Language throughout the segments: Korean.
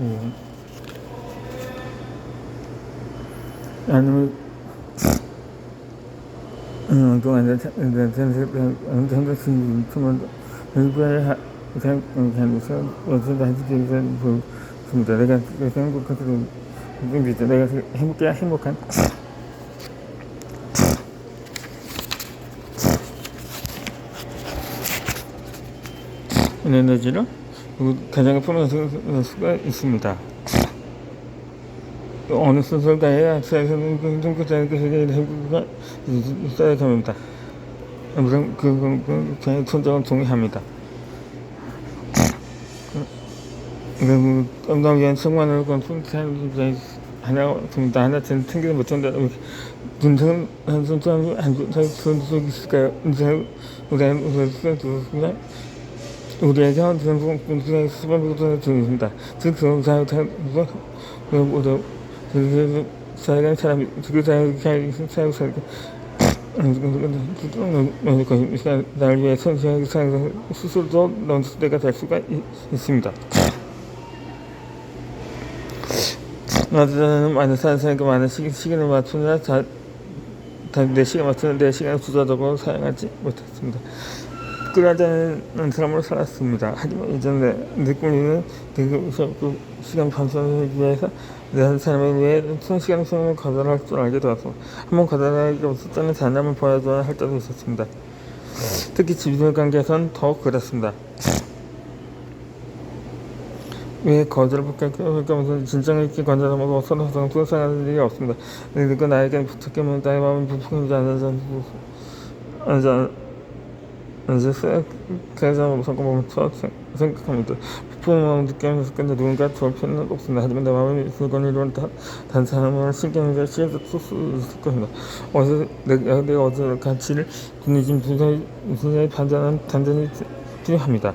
예. 아니면 음, 또 완전 완전 완전 순 처음 일부에 그냥 그냥 서 어떤 다시 되는 그 습니다 내가 생각 같은 좀 비슷해. 내가 행복해 행복한 에너지로 가장 풀어낼 수가 있습니다. 어느 순서가야 세상은 긍정적인 것에 행복가 있어야 됩니다. 물론 그제 선정은 동의합니다. 그 엄청난 성만을 건 풍차는 하나 듭니다. 하나 챙기는 못한다. 분석 한 손좀 한 손씩 있을까요? 이제 우리 우리 수가 우리에게 전국 군수의 수반부터 중입니다. 즉, 그 사회 그 모두 그 사회가 사람이 그 사회 사회 사회 사회 나를 위해 선수의 사회 스스로도 때가 될 수가 있, 있습니다. 나는 많은 사람과 많은 시기, 시간을 맞추느라 자, 내 시간 맞추는 내 시간을 부자적으로 사용하지 못했습니다. 끌어다니는 사람으로 살았습니다. 하지만 이전에 내 꿈이는 그 시간 반성을 위해서 내 사람을 위해 순시간 수행을 거절할 줄 알게 되었고 한번 거절하기 없었다는 장난을 보여줘야 할 때도 있었습니다. 특히 집중 관계에서는 더욱 그랬습니다. 왜 거절을 부탁하면서 진정을 있게 관절하고 서로 상투상하는 일이 없습니다. 그리고 나에게는 부탁하면 나의 마음이 부풀지 않아서 이제 그래서 성공부터 생각합니다. 부푼 마음 느끼면서 근데 누군가 좋을 필요는 없습니다. 하지만 내 마음이 물건 이론 단 사람을 신경을 시에서 쓸수 있을 겁니다. 어제 내가 내 어제 가치를 군의진 분야의 분야의 판단한 단전이 필요합니다.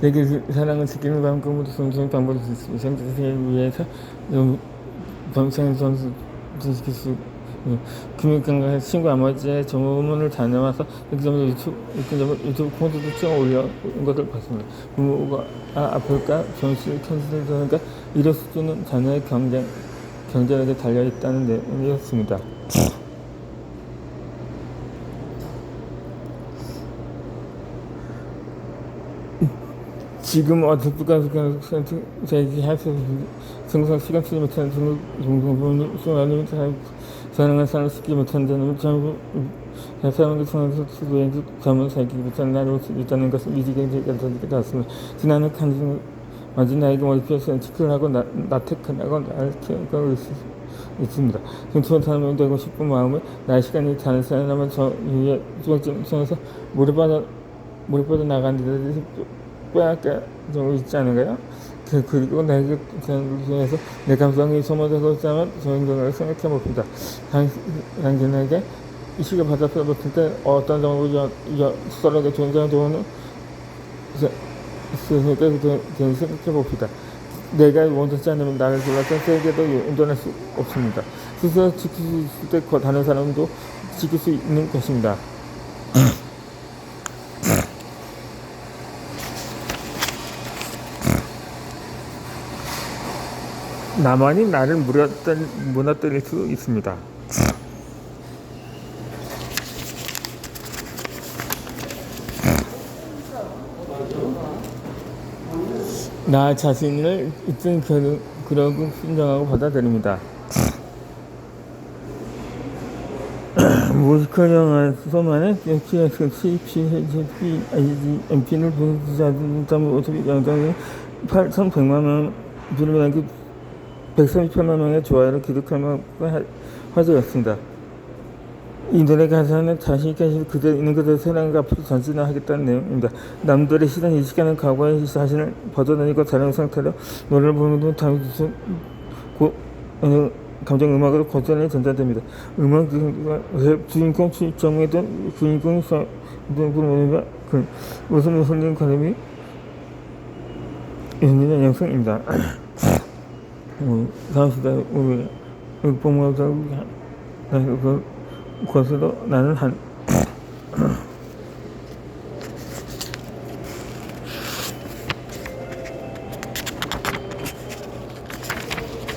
내게 사랑을 지키는 방법으로 선수의 방법을 선택하기 위해서 범생 선수 지킬 수 금융강과 친구 아버지의 전문을 다녀와서 득점을 유튜브, 유튜브 콘텐츠 찍어 올려온 것을 봤습니다. 부모가 아, 아플까 전시 캔슬하니까 이럴 수준은 자녀의 경쟁, 경쟁력에 달려있다는 내용이었습니다. 지금 어떻게 제기해서 정상 시간 쓰지 못하는 동동부분을 수많은 사랑을 사랑시키지 못하는 자는 전부 사람을 통해서 수도에 잠을 살기 못하는 나를 수 있다는 것을 미지게 되었습니다. 지난해 간증 맞은 나에게 머리뼈에서 치료하고 나태하고 나를 키우고 있습니다. 근처 사람이 되고 싶은 마음을 나의 시간이 다른 사람은 저 위에 주방점 통해서 모래바다 모래바다 나간 데들 빼앗겨 있지 않은가요? 그, 그리고 내게 중에서 내 감성이 소모되고 있다면 저행동을 생각해 봅니다. 당신에게 이 시간 받아서 붙을 때 어떤 정도 수설하게 존재하는 있으니까 생각해 봅니다. 내가 원하지 않으면 나를 골라서 세계도 운전할 수 없습니다. 스스로 지킬 수 있을 때 다른 사람도 지킬 수 있는 것입니다. 나만이 나를 무너뜨릴 수 있습니다. 나 자신을 있든 그러고 인정하고 받아들입니다. 무식한 소만의 역시에서 CP, MP를 보여주지 않는 어차피 영장이 8,100만 원 불만하기 138만 명의 좋아요를 기록하며 화제였습니다. 인터넷 가사는 자신있게 그대로 있는 그대로 세상과 앞으로 전진하겠다는 내용입니다. 남들의 시선 이 시간은 과거의 자신을 벗어나니고 다른 상태로 노래를 부르는 당시 고, 어, 감정 음악으로 고전이 전달됩니다. 음악 주인공 정의된 주인공이 부르는 그 웃음을 흘리는 관음이 있는 영상입니다. 사수다 우리가 육봉하고 그 그것으로 나는 한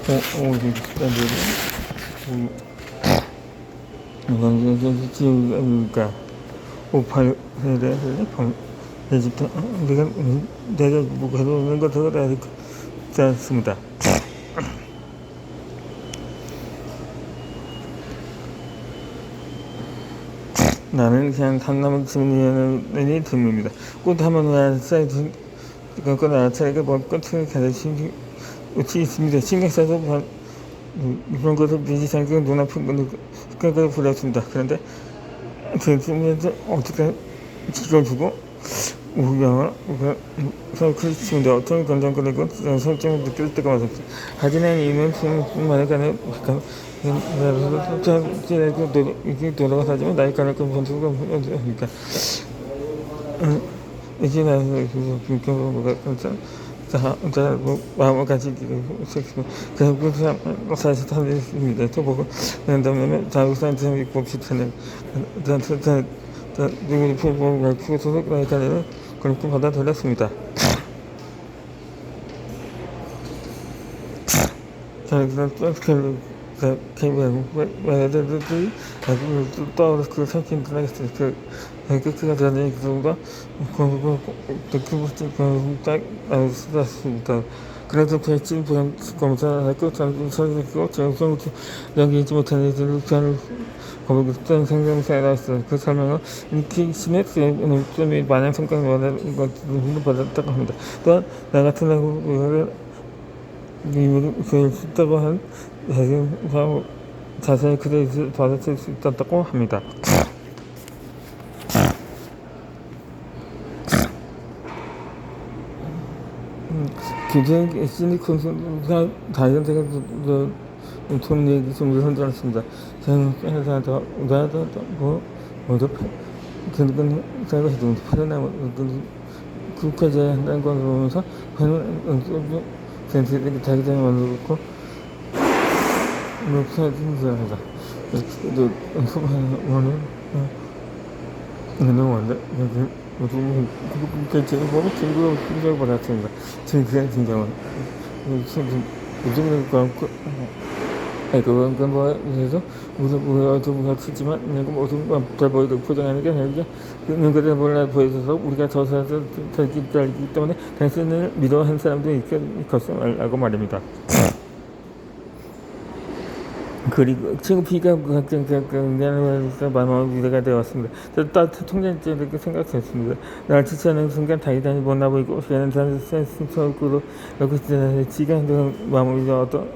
어, 어, 어 이게 시간 되네. 이건 이제 지우니까 오팔 해야 되네. 팔. 네 이제 어, 내가 음, 내가 뭐 가져오는 거 들어가야 될 것 같습니다. 나는 그냥 강남을 주민이라는 듭니다. 꽃 하면 알차게 그건 알차게 먼끝을 가르치는 것이 있습니다. 신경 써서 반- 음, 그런 것을 미지상경 눈앞에 습관을 부렸습니다. 그런데 대중에서 어떻게 지켜주고 우리가 그렇습니다. 어떤 건전거리고 설정을 느낄 때가 많습니다. 하지만 이는 수만에 관해 약간 이게 돌아가서 하지만 나이 가는 건 번수가 그러니까 이제 나서 그렇게 뭐가 자, 자, 뭐, 마음을 가지고, 그냥 그 사실 타입니다. 또 보고, 그 다음에 자국산처럼 입고 비슷하는, 자, 자, 자, 자, 누구 보고, 그것을 그러니까 그렇게 받아들였습니다. 자, 그래서 그, 그, 그, 왜들들이 떠오르 그 생긴 그라이스 그, 전에 그 정도, 그, 그, 그, 그, 딱, 아, 쓰았습니다. 그래도 배진 보험 검사하고 설득고 정성 여기지 못한 이들을 저를 거북했던 생명사라 했어. 그 설명은 인기 심했어요. 점이 마냥 성과를 원하는 것을 받았다고 합니다. 또한 나 같은 하고 미국을 그 했다고 한 자신 자세히 그래 받았을 수 있었다고 합니다. 굉장히 시니콘스가 다이언트가 돈 얘기 좀 흔들었습니다. 저는 회사 더 나도 뭐 먼저 그건 제가 해도 파는 그까지 한다는 걸 보면서 저는 자기 전에 만들고 알다. 또 연습하는 오늘 너무 안 돼. 요즘 그 제가 보면 친구가 굉장히 받았습니다. 지금 그냥 진정은 요즘은 그 그건 그건 뭐 그래서 무슨 뭐가 치지만 내가 무슨 잘 보이고 포장하는 게 아니라 그런 것을 몰라 보여줘서 우리가 저서서 되기 때문에 당신을 믿어 한 사람도 있겠어 고 말입니다. 그리고 굉장히 마음의 위로가 되었습니다. 또 통장째 이렇게 생각했습니다. 날 지체하는 순간 다이다니 못나 보이고 걔는 센스적으로 이렇게 지가 마음의 위로 어떤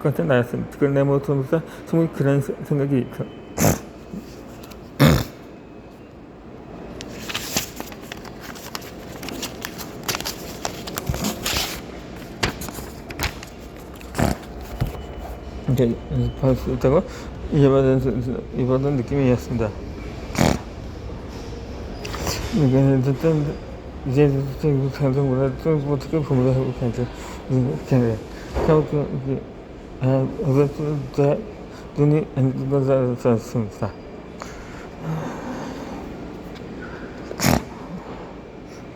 같은 나였습니다. 그내 모습에서 정말 그런 생각이 이제 연습할 수 있다고 이번은 이번은 느낌이 었습니다. 이게 어쨌든 이제 좀 감정보다 좀 어떻게 보면 하고 이제 이렇게 하고 이게 아 어쨌든 눈이 안 떠졌습니다.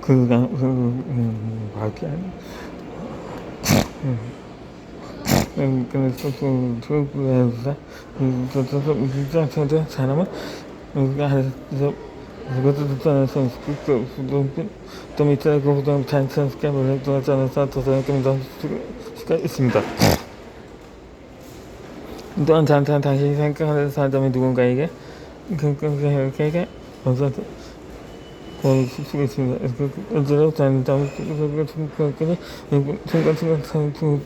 그가 그 밖에 안 그래서 투구에서 저도 입장에서 잘하면 우리가 해서 이것도 듣잖아서 그또 밑에 그보다 자연스럽게 원래 또 하잖아서 또 생각하면서 수가 있습니다. 또한 잠깐 다시 생각하는 사람이 누군가에게 그렇게 어서 거의 수가 있습니다. 언제나 잠깐 순간 순간 순간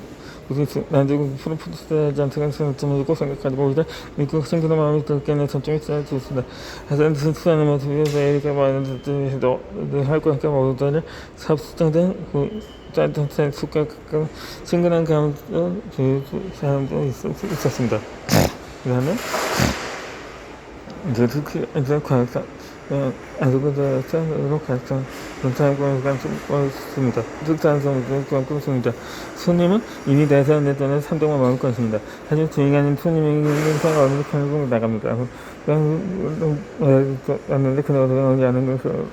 그래서 나중에 프로포즈하지 않다는 점을 생각하지 오히려 믿고 생각하는 마음이 들게는 점점이 쌓여 있습니다. 하여튼 수수하는 모습에서 이렇게 많은 것들도 할 거니까 모두들 삽수장된 그 짜릿한 숙과 가까운 친근한 감도 그 사람도 있었습니다. 그 다음에 이제 특히 이제 과학사 알고도 짠으로 갈등 전차관을 습니다 특단성을 끊습니다. 손님은 이미 대사한 때는 3동만 먹을 것입니다. 하지만 주인이 아닌 손님에게는 상관없는 편으로 나갑니다. 왔는데 그녀가 오지 않은 것을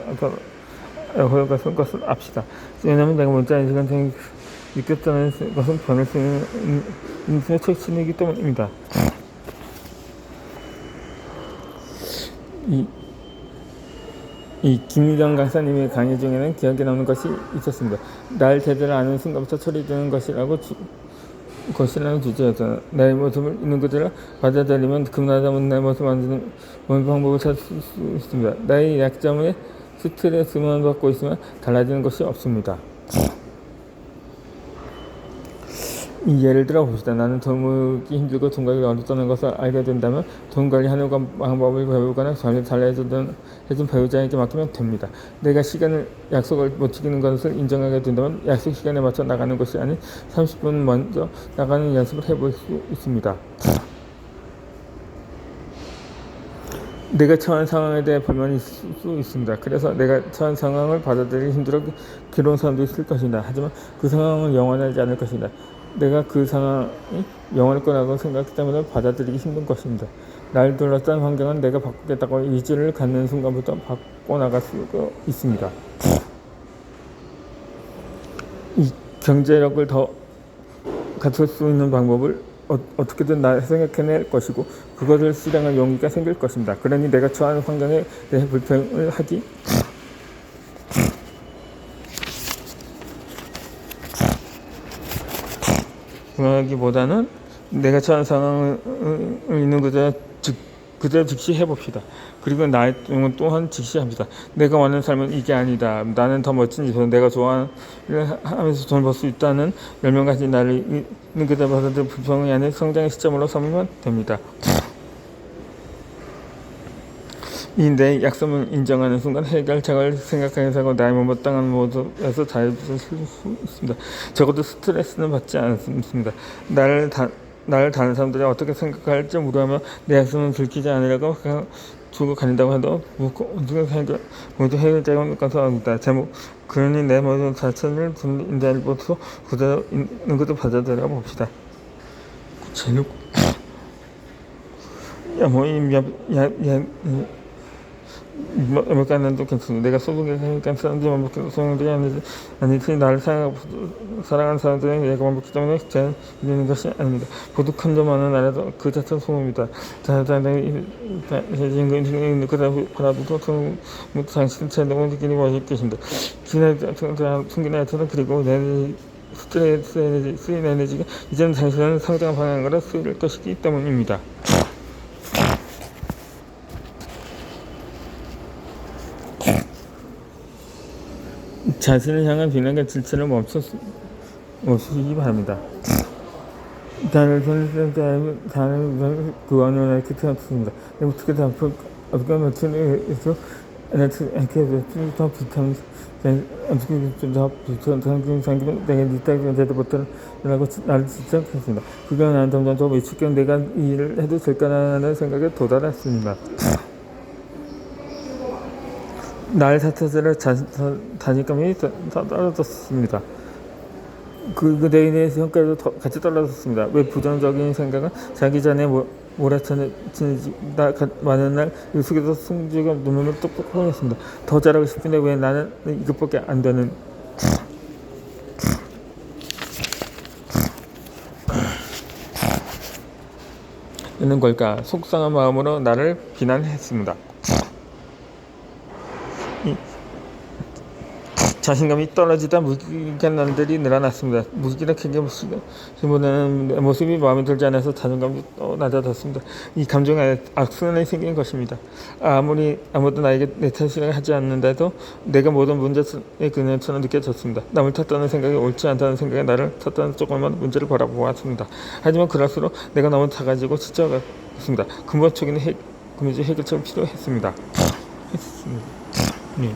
허용과 손 것을 압시다. 왜냐면 내가 문자 시간 느꼈다는 것은 변할 수 있는 인생의 척신이기 때문입니다. 이, 이 김유정 강사님의 강의 중에는 기억에 남는 것이 있었습니다. 날 제대로 아는 순간부터 처리되는 것이라고 주, 것이라는 주제에서 나의 모습을 있는 그대로 받아들이면 금나다면 내 모습 만드는 방법을 찾을 수 있습니다. 나의 약점에 스트레스만 받고 있으면 달라지는 것이 없습니다. 이 예를 들어 봅시다. 나는 돈 모으기 힘들고 돈 관리가 어렵다는 것을 알게 된다면 돈 관리하는 것 방법을 배우거나 전혀 잘해주던 해준 배우자에게 맡기면 됩니다. 내가 시간을 약속을 못 지키는 것을 인정하게 된다면 약속 시간에 맞춰 나가는 것이 아닌 30분 먼저 나가는 연습을 해볼 수 있습니다. 내가 처한 상황에 대해 불만이 있을 수 있습니다. 그래서 내가 처한 상황을 받아들이기 힘들어 괴로운 사람도 있을 것입니다. 하지만 그 상황은 영원하지 않을 것입니다. 내가 그 상황이 영원할 거라고 때문에 받아들이기 힘든 것입니다. 날 둘러싼 환경은 내가 바꾸겠다고 의지를 갖는 순간부터 바꿔나갈 수가 있습니다. 이 경제력을 더 갖출 수 있는 방법을 어, 어떻게든 나 생각해낼 것이고 그것을 실행할 용기가 생길 것입니다. 그러니 내가 처한 환경에 대해 불평을 하기 하기보다는 내가 처한 상황을 있는 그대로 즉 그대로 즉시 해봅시다. 그리고 나의 경우 또한 직시합니다. 내가 원하는 삶은 이게 아니다. 나는 더 멋진 일을 내가 좋아하는 일을 하면서 돈을 벌 수 있다는 열명 가진 나를 있는 그대로 받아들여 불평이 아닌 성장의 시점으로 삼으면 됩니다. 이 내 약속을 인정하는 순간 해결책을 생각하게 되고 나의 못마땅한 모습에서 자유를 수 있습니다. 적어도 스트레스는 받지 않습니다. 나를 다, 나를 다른 사람들이 어떻게 생각할지 물어하며 내 약속은 들키지 않으려고 그냥 두고 가린다고 해도 묻고 어떻게 해결 모두 해결책을 가서합니다. 제목 그러니 내 모든 자체를 분인자일부터 그대로 있는 것도 받아들여 봅시다. 제목 야뭐야야 몇가는도 괜찮아. 내가 소득에 하니까 사람들이 완벽해 소용들이 아니지 아니지 나를 사랑 사랑하는 사람들은 내가 완벽기 때문에 제 있는 것이 아닙니다. 보득한 점 많은 나라도 그 자체는 소음입니다. 자자의 인근 있는 그다 바라보고 그 당신 제대로 느끼니 멋있 계신다. 지난 풍기나 저는 그리고 내 스트레스 에너지, 쓰인 에너지가 이제는 당신은 상장 방향으로 쓰일 것이기 때문입니다. 자 신을 향한 비난과 질책을 멈춰 멈추시기 바랍니다. 다른 선생님들 다른 그원을 키트였습니다. 어떻게 다 어떻게 맞추는에서 이렇게 더 비탄 어떻게 좀더 비탄 상금 상금 내가 네 딸이 제대로 못하라고 나를 지적했습니다. 그가 난 점점 더 미치게 내가 이 일을 해도 될까라는 생각에 도달했습니다. 날 자체를 자신감이 떨어졌습니다. 그, 그 내인의 성과도 같이 떨어졌습니다. 왜 부정적인 생각은 자기 전에 몰아치는지 많은 날 속에서 승주가 눈물을 똑똑 흘렸습니다. 더 잘하고 싶은데 왜 나는 이것밖에 안 되는 있는 걸까? 속상한 마음으로 나를 비난했습니다. 자신감이 떨어지다 무기력한 날들이 늘어났습니다. 무기력한 게보다는 모습이 마음에 들지 않아서 자존감이 또 낮아졌습니다. 이 감정에 악순환이 생긴 것입니다. 아무리 아무도 나에게 내 탓을 하지 않는데도 내가 모든 문제의 근원처럼 느껴졌습니다. 남을 탓하는 생각이 옳지 않다는 생각에 나를 탓하는 조금만 문제를 바라보았습니다. 하지만 그럴수록 내가 너무 작아지고 지쳐갔습니다. 근본적인 해, 근본적인 해결책이 필요했습니다. 했습니다. 네.